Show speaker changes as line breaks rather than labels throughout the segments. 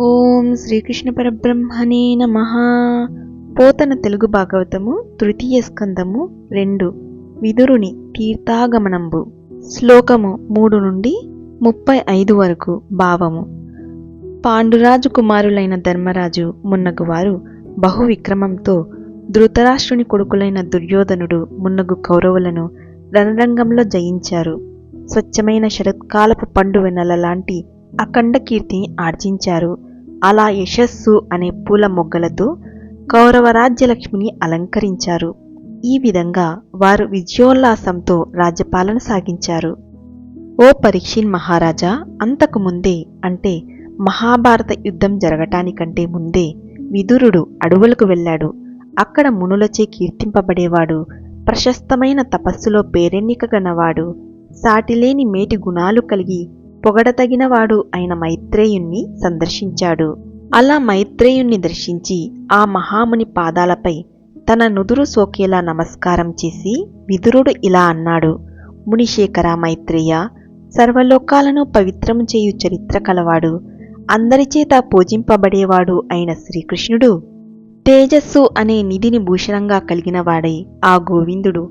ఓం శ్రీకృష్ణ పరబ్రహ్మణే నమ. పోతన తెలుగు భాగవతము తృతీయ స్కందము రెండు విదురుని తీర్థాగమనంబు. శ్లోకము మూడు నుండి ముప్పై ఐదు వరకు భావము. పాండురాజు కుమారులైన ధర్మరాజు మున్నగు వారు బహు విక్రమంతో ధృతరాష్ట్రుని కొడుకులైన దుర్యోధనుడు మున్నగు కౌరవులను రణరంగంలో జయించారు. స్వచ్ఛమైన శరత్కాలపు పండు వెన్నెల లాంటి అఖండ కీర్తిని ఆర్జించారు. అలా యశస్సు అనే పూల మొగ్గలతో కౌరవరాజ్యలక్ష్మిని అలంకరించారు. ఈ విధంగా వారు విజయోల్లాసంతో రాజ్యపాలన సాగించారు. ఓ పరీక్షిన్ మహారాజా అంతకు ముందే అంటే మహాభారత యుద్ధం జరగటానికంటే ముందే విదురుడు అడవులకు వెళ్ళాడు. అక్కడ మునులచే కీర్తింపబడేవాడు ప్రశస్తమైన తపస్సులో పేరెన్నికగనవాడు సాటిలేని మేటి గుణాలు కలిగి పొగడతగినవాడు అయిన మైత్రేయుణ్ణి సందర్శించాడు. అలా మైత్రేయుణ్ణి దర్శించి ఆ మహాముని పాదాలపై తన నుదురు సోకేలా నమస్కారం చేసి విదురుడు ఇలా అన్నాడు మునిశేఖర మైత్రేయ సర్వలోకాలను పవిత్రం చేయు చరిత్ర కలవాడు అందరిచేత పూజింపబడేవాడు అయిన శ్రీకృష్ణుడు. తేజస్సు అనే నిధిని భూషణంగా కలిగినవాడై ఆ గోవిందుడు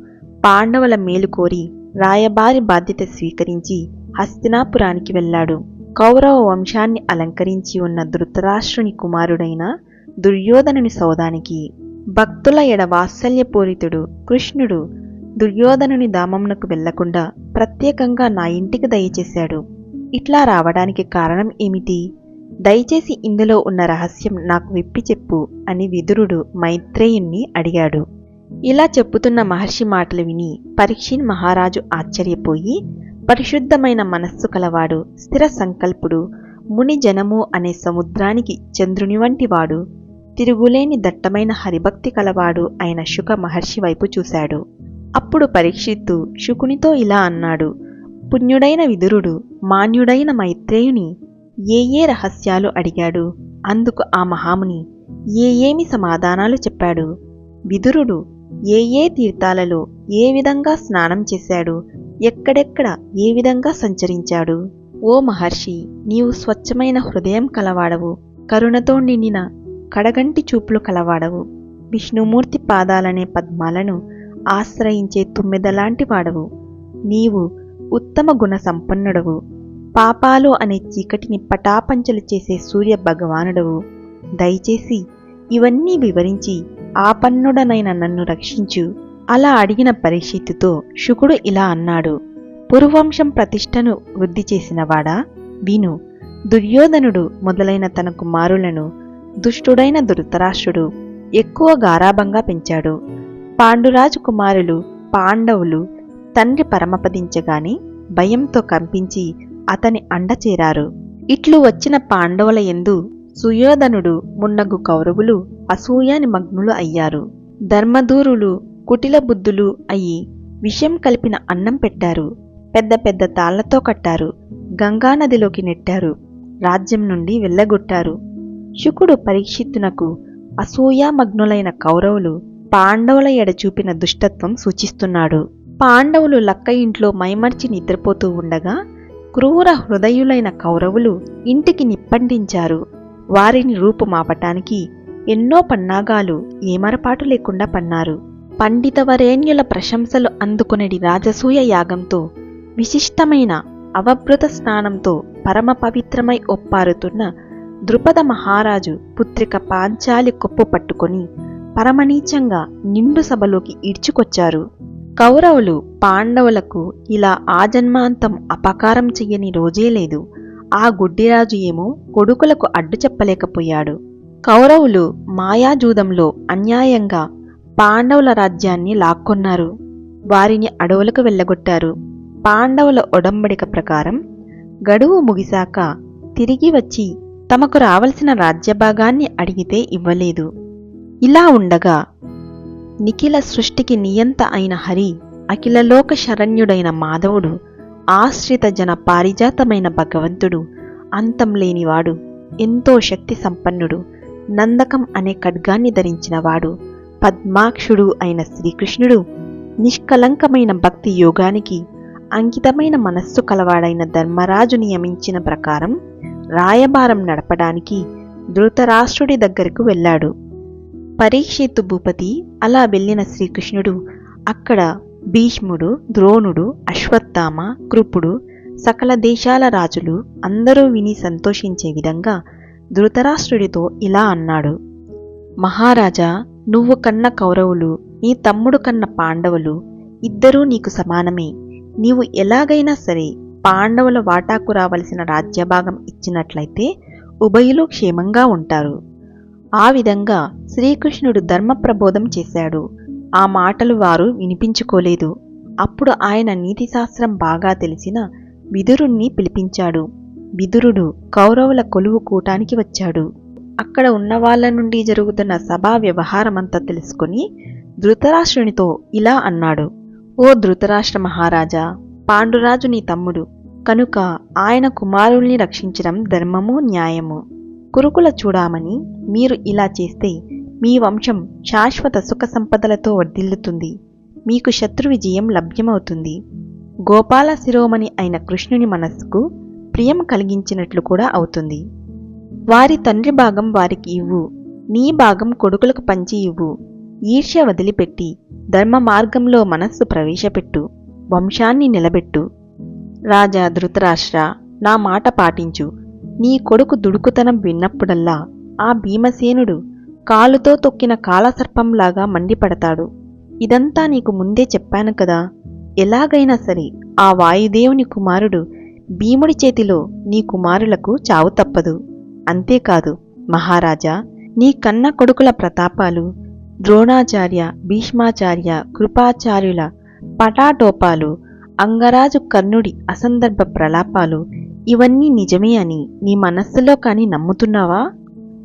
పాండవుల మేలు కోరి రాయబారి బాధ్యత స్వీకరించి హస్తినాపురానికి వెళ్ళాడు. కౌరవ వంశాన్ని అలంకరించి ఉన్న ధృతరాష్ట్రుని కుమారుడైన దుర్యోధనుని సౌదానికి. భక్తుల ఎడ వాత్సల్యపూరితుడు కృష్ణుడు దుర్యోధనుని దామంనకు వెళ్ళకుండా ప్రత్యేకంగా నా ఇంటికి దయచేశాడు. ఇట్లా రావడానికి కారణం ఏమిటి? దయచేసి ఇందులో ఉన్న రహస్యం నాకు విప్పి చెప్పు అని విదురుడు మైత్రేయుణ్ణి అడిగాడు. ఇలా చెప్పుతున్న మహర్షి మాటలు విని పరీక్షిన్ మహారాజు ఆశ్చర్యపోయి పరిశుద్ధమైన మనస్సు కలవాడు స్థిర సంకల్పుడు ముని జనము అనే సముద్రానికి చంద్రుని వంటివాడు తిరుగులేని దట్టమైన హరిభక్తి కలవాడు అయిన శుక మహర్షి వైపు చూశాడు. అప్పుడు పరీక్షిత్తు శుకునితో ఇలా అన్నాడు పుణ్యుడైన విదురుడు మాన్యుడైన మైత్రేయుని ఏ ఏ రహస్యాలు అడిగాడు? అందుకు ఆ మహాముని ఏ ఏమి సమాధానాలు చెప్పాడు? విదురుడు ఏ ఏ తీర్థాలలో ఏ విధంగా స్నానం చేశాడు? ఎక్కడెక్కడ ఏ విధంగా సంచరించాడు? ఓ మహర్షి నీవు స్వచ్ఛమైన హృదయం కలవాడవు. కరుణతో నిండిన కడగంటి చూపులు కలవాడవు. విష్ణుమూర్తి పాదాలనే పద్మాలను ఆశ్రయించే తుమ్మెదలాంటి వాడవు. నీవు ఉత్తమ గుణ సంపన్నుడవు పాపాలు అనే చీకటిని పటాపంచలు చేసే సూర్య భగవానుడవు దయచేసి ఇవన్నీ వివరించి ఆపన్నుడనైన నన్ను రక్షించు. అలా అడిగిన పరిస్థితితో శుకుడు ఇలా అన్నాడు. పురువంశం ప్రతిష్టను వృద్ధి చేసినవాడా విను. దుర్యోధనుడు మొదలైన తన కుమారులను దుష్టుడైన ధృతరాష్ట్రుడు ఎక్కువ గారాభంగా పెంచాడు. పాండురాజు కుమారులు పాండవులు తండ్రి పరమపదించగాని భయంతో కంపించి అతని అండచేరారు ఇట్లు వచ్చిన పాండవుల ఎందు సుయోధనుడు మున్నగు కౌరవులు అసూయాని మగ్నులు అయ్యారు. ధర్మధూరులు కుటిల బుద్ధులు అయి విషం కలిపిన అన్నం పెట్టారు. పెద్ద పెద్ద తాళ్ళతో కట్టారు. గంగానదిలోకి నెట్టారు. రాజ్యం నుండి వెళ్ళగొట్టారు. శుకుడు పరీక్షిత్తునకు అసూయామగ్నులైన కౌరవులు పాండవుల ఎడ చూపిన దుష్టత్వం సూచిస్తున్నాడు. పాండవులు లక్క ఇంట్లో మైమర్చి నిద్రపోతూ ఉండగా క్రూర హృదయులైన కౌరవులు ఇంటికి నిప్పంటించారు వారిని రూపుమాపటానికి ఎన్నో పన్నాగాలు ఏమరపాటు లేకుండా పన్నారు. పండితవరేణ్యుల ప్రశంసలు అందుకునడి రాజసూయ యాగంతో విశిష్టమైన అవభృత స్నానంతో పరమ పవిత్రమై ఒప్పారుతున్న ద్రుపద మహారాజు పుత్రిక పాంచాలి కొప్పు పట్టుకొని పరమనీచంగా నిండు సభలోకి ఈడ్చుకొచ్చారు. కౌరవులు పాండవులకు ఇలా ఆజన్మాంతం అపకారం చెయ్యని రోజే లేదు. ఆ గుడ్డిరాజు ఏమో కొడుకులకు అడ్డు చెప్పలేకపోయాడు. కౌరవులు మాయాజూదంలో అన్యాయంగా పాండవుల రాజ్యాన్ని లాక్కొన్నారు. వారిని అడవులకు వెళ్ళగొట్టారు. పాండవుల ఒడంబడిక ప్రకారం గడువు ముగిశాక తిరిగి వచ్చి తమకు రావలసిన రాజ్యభాగాన్ని అడిగితే ఇవ్వలేదు. ఇలా ఉండగా నిఖిల సృష్టికి నియంత అయిన హరి అఖిలలోక శరణ్యుడైన మాధవుడు ఆశ్రిత జన పారిజాతమైన భగవంతుడు అంతం లేనివాడు ఎంతో శక్తి సంపన్నుడు నందకం అనే ఖడ్గాన్ని ధరించినవాడు పద్మాక్షుడు అయిన శ్రీకృష్ణుడు నిష్కలంకమైన భక్తి యోగానికి అంకితమైన మనస్సు కలవాడైన ధర్మరాజు నియమించిన ప్రకారం రాయబారం నడపడానికి ధృతరాష్ట్రుడి దగ్గరకు వెళ్ళాడు. పరీక్షిత్తు భూపతి అలా వెళ్ళిన శ్రీకృష్ణుడు అక్కడ భీష్ముడు ద్రోణుడు అశ్వత్థామ కృపుడు సకల దేశాల రాజులు అందరూ విని సంతోషించే విధంగా ధృతరాష్ట్రుడితో ఇలా అన్నాడు. మహారాజా నువ్వు కన్న కౌరవులు నీ తమ్ముడు కన్న పాండవులు ఇద్దరూ నీకు సమానమే. నీవు ఎలాగైనా సరే పాండవుల వాటాకు రావలసిన రాజ్యభాగం ఇచ్చినట్లయితే ఉభయులు క్షేమంగా ఉంటారు. ఆ విధంగా శ్రీకృష్ణుడు ధర్మ ప్రబోధం చేశాడు. ఆ మాటలు వారు వినిపించుకోలేదు. అప్పుడు ఆయన నీతిశాస్త్రం బాగా తెలిసిన విదురుణ్ణి పిలిపించాడు. విదురుడు కౌరవుల కొలువు కూటానికి వచ్చాడు. అక్కడ ఉన్న వాళ్ళ నుండి జరుగుతున్న సభా వ్యవహారమంతా తెలుసుకుని ధృతరాష్ట్రునితో ఇలా అన్నాడు. ఓ ధృతరాష్ట్ర మహారాజా పాండురాజు నీ తమ్ముడు కనుక ఆయన కుమారుల్ని రక్షించడం ధర్మము న్యాయము? కురుకుల చూడామని మీరు ఇలా చేస్తే మీ వంశం శాశ్వత సుఖ సంపదలతో వర్ధిల్లుతుంది. మీకు శత్రు విజయం లభ్యమవుతుంది. గోపాల శిరోమణి అయిన కృష్ణుని మనస్సుకు ప్రియం కలిగించినట్లు కూడా అవుతుంది. వారి తండ్రి భాగం వారికి ఇవ్వు. నీ భాగం కొడుకులకు పంచి ఇవ్వు. ఈర్ష్య వదిలిపెట్టి ధర్మ మార్గంలో మనస్సు ప్రవేశపెట్టు. వంశాన్ని నిలబెట్టు. రాజా ధృతరాష్ట్ర నా మాట పాటించు. నీ కొడుకు దుడుకుతనం విన్నప్పుడల్లా ఆ భీమసేనుడు కాలుతో తొక్కిన కాలసర్పంలాగా మండిపడతాడు. ఇదంతా నీకు ముందే చెప్పాను కదా. ఎలాగైనా సరే ఆ వాయుదేవుని కుమారుడు భీముడి చేతిలో నీ కుమారులకు చావు తప్పదు. అంతేకాదు మహారాజా నీ కన్న కొడుకుల ప్రతాపాలు ద్రోణాచార్య భీష్మాచార్య కృపాచార్యుల పటాటోపాలు అంగరాజు కర్ణుడి అసందర్భ ప్రలాపాలు ఇవన్నీ నిజమే అని నీ మనస్సులో కాని నమ్ముతున్నావా?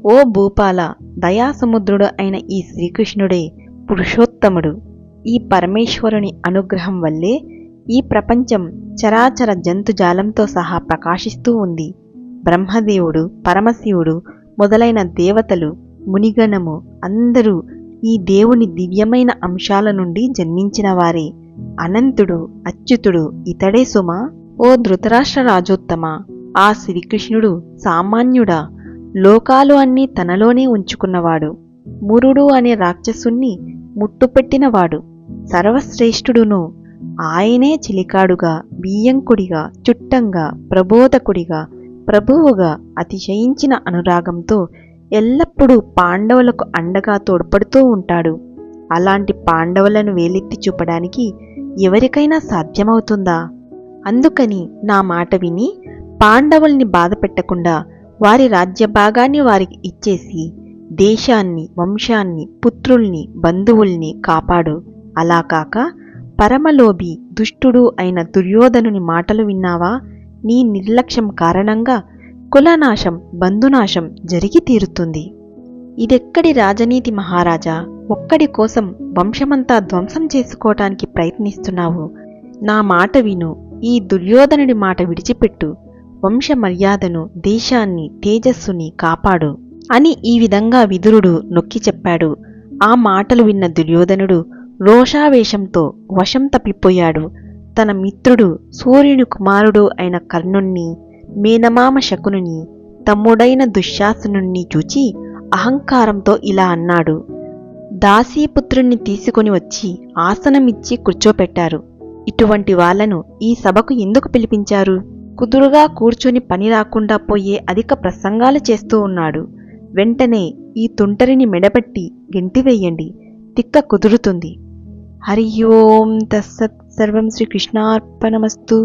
ఓ భూపాల దయాసముద్రుడు అయిన ఈ శ్రీకృష్ణుడే పురుషోత్తముడు. ఈ పరమేశ్వరుని అనుగ్రహం వల్లే ఈ ప్రపంచం చరాచర జంతుజాలంతో సహా ప్రకాశిస్తూ ఉంది. బ్రహ్మదేవుడు పరమశివుడు మొదలైన దేవతలు మునిగణము అందరూ ఈ దేవుని దివ్యమైన అంశాల నుండి జన్మించిన వారే. అనంతుడు అచ్యుతుడు ఇతడే సుమ? ఓ ధృతరాష్ట్ర రాజోత్తమ? ఆ శ్రీకృష్ణుడు సామాన్యుడా? లోకాలు అన్నీ తనలోనే ఉంచుకున్నవాడు. మురుడు అనే రాక్షసుణ్ణి ముట్టుపెట్టినవాడు. సర్వశ్రేష్ఠుడును ఆయనే చిలికాడుగా బియ్యంకుడిగా చుట్టంగా ప్రబోధకుడిగా ప్రభువుగా అతిశయించిన అనురాగంతో ఎల్లప్పుడూ పాండవులకు అండగా తోడ్పడుతూ ఉంటాడు. అలాంటి పాండవులను వేలెత్తి చూపడానికి ఎవరికైనా సాధ్యమవుతుందా? అందుకని నా మాట విని పాండవుల్ని బాధ పెట్టకుండా వారి రాజ్యభాగాన్ని వారికి ఇచ్చేసి దేశాన్ని వంశాన్ని పుత్రుల్ని బంధువుల్ని కాపాడు. అలా కాక పరమలోభి దుష్టుడు అయిన దుర్యోధనుని మాటలు విన్నావా? నీ నిర్లక్ష్యం కారణంగా కులనాశం బంధునాశం జరిగి తీరుతుంది. ఇదెక్కడి రాజనీతి మహారాజా? ఒక్కడి కోసం వంశమంతా ధ్వంసం చేసుకోవటానికి ప్రయత్నిస్తున్నావు. నా మాట విను. ఈ దుర్యోధనుడి మాట విడిచిపెట్టు. వంశ మర్యాదను దేశాన్ని తేజస్సుని కాపాడు. అని ఈ విధంగా విదురుడు నొక్కి చెప్పాడు. ఆ మాటలు విన్న దుర్యోధనుడు రోషావేశంతో వశం తప్పిపోయాడు. తన మిత్రుడు సూర్యుని కుమారుడు అయిన కర్ణుణ్ణి మేనమామ శకునుని తమ్ముడైన దుశ్శాసనుణ్ణి చూచి అహంకారంతో ఇలా అన్నాడు. దాసీపుత్రుణ్ణి తీసుకొని వచ్చి ఆసనమిచ్చి కూర్చోపెట్టారు. ఇటువంటి వాళ్ళను ఈ సభకు ఎందుకు పిలిపించారు? కుదురుగా కూర్చొని పని రాకుండా పోయే అధిక ప్రసంగాలు చేస్తూ ఉన్నాడు. వెంటనే ఈ తుంటరిని మెడబట్టి గెంటివేయండి తిక్క కుదురుతుంది. హరి ఓం తస్సత్ సర్వం శ్రీకృష్ణార్పణమస్తు